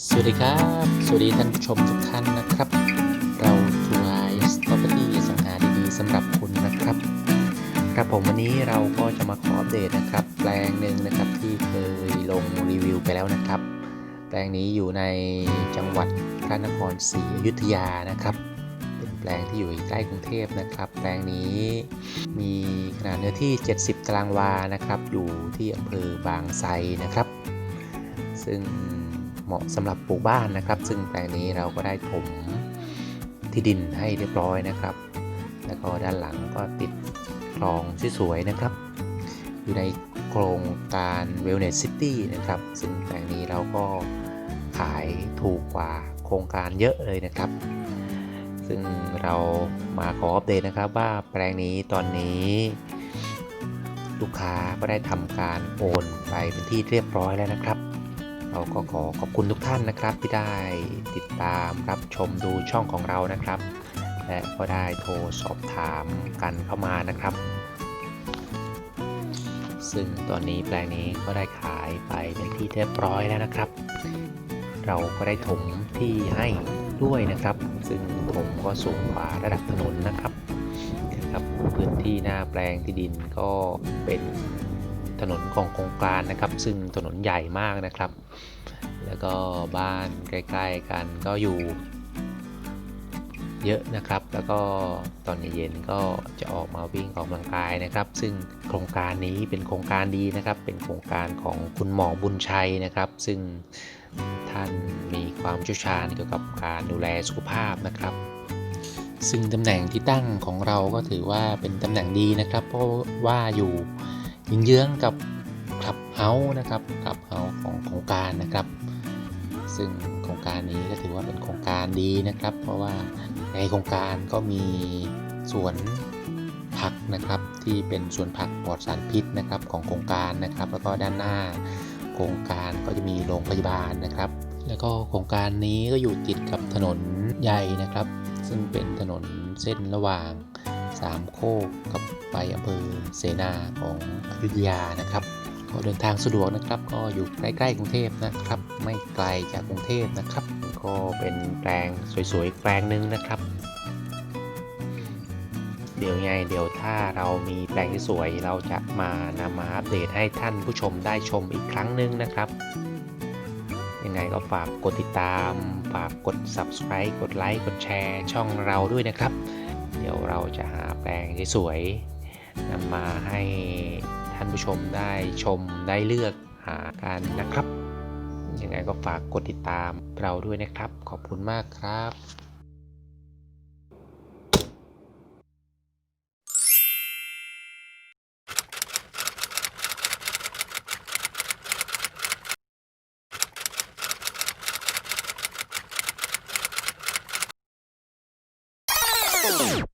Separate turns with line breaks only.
สวัสดีครับ สวัสดีท่านผู้ชมทุกท่านนะครับ เราทูไอส์ property สังหาดีๆสำหรับคุณนะครับ ครับผมวันนี้เราก็จะมาขออัปเดตนะครับ แปลงหนึ่งนะครับที่เคยลงรีวิวไปแล้วนะครับ แปลงนี้อยู่ในจังหวัดพระนครศรีอยุธยานะครับ เป็นแปลงที่อยู่ใกล้กรุงเทพนะครับ แปลงนี้มีขนาดเนื้อที่ 70 ตารางวานะครับ อยู่ที่อำเภอบางไทรนะครับ ซึ่ง เหมาะสำหรับปลูกบ้านนะครับ ซึ่งแปลงนี้เราก็ได้ถมที่ดินให้เรียบร้อยนะครับ แล้วก็ด้านหลังก็ติดคลองสวยๆนะครับ อยู่ในโครงการ Wellness City นะครับ ซึ่งแปลงนี้เราก็ขายถูกกว่าโครงการเยอะเลยนะครับ ซึ่งเรามาขออัปเดตนะครับว่าแปลงนี้ตอนนี้ ลูกค้าก็ได้ทำการโอนไปเป็นที่เรียบร้อยแล้วนะครับ เราก็ขอขอบคุณทุกท่านนะครับที่ได้ติดตามรับชมดูช่องของเรานะครับ และก็ได้โทรสอบถามกันเข้ามานะครับ ซึ่งตอนนี้แปลงนี้ก็ได้ขายไปเป็นที่เรียบร้อยแล้วนะครับ เราก็ได้ถมที่ให้ด้วยนะครับ ซึ่งถมก็สูงกว่าระดับถนนนะครับครับพื้นที่หน้าแปลงที่ดินก็เป็น ถนนของโครงการนะครับ ซึ่งถนนใหญ่มากนะครับ แล้วก็บ้านใกล้ๆกันก็อยู่ เยอะนะครับ แล้วก็ตอนเย็นๆก็จะออกมาวิ่งออกกำลังกายนะครับ ซึ่งโครงการนี้เป็นโครงการดีนะครับ เป็นโครงการของคุณหมอบุญชัยนะครับ ซึ่งท่านมีความเชี่ยวชาญเกี่ยวกับการดูแลสุขภาพนะครับซึ่งตำแหน่งที่ตั้งของเราก็ถือว่าเป็นตำแหน่งดีนะครับ เพราะว่าอยู่ เยื้องกับคลับเฮาส์นะครับคลับเฮาส์ของโครงการนะครับ ซึ่งโครงการนี้ก็ถือว่าเป็นโครงการดีนะครับ เพราะว่าในโครงการก็มีสวนผักนะครับที่เป็นสวนผักปลอดสารพิษนะครับของโครงการนะครับ แล้วก็ด้านหน้าโครงการก็จะมีโรงพยาบาลนะครับ แล้วก็โครงการนี้ก็อยู่ติดกับถนนใหญ่นะครับ ซึ่งเป็นถนนเส้นระหว่าง สามโคกกับไปอำเภอเสนาของอยุธยานะครับก็เดินทางสะดวกนะครับ ก็อยู่ใกล้ๆกรุงเทพนะครับ ไม่ไกลจากกรุงเทพนะครับ ก็เป็นแปลงสวยๆแปลงหนึ่งนะครับ เดี๋ยวไงเดี๋ยวถ้าเรามีแปลงที่สวยเราจะมานำมาอัปเดตให้ท่านผู้ชมได้ชมอีกครั้งหนึ่งนะครับยังไงก็ฝากกดติดตาม ฝากกด subscribe กดไลค์ กดแชร์ช่องเราด้วยนะครับ เดี๋ยวเราจะหาแปลงที่สวยนำมาให้ท่านผู้ชมได้ชมได้เลือกหากันนะครับ ยังไงก็ฝากกดติดตามเราด้วยนะครับ ขอบคุณมากครับ
Boom.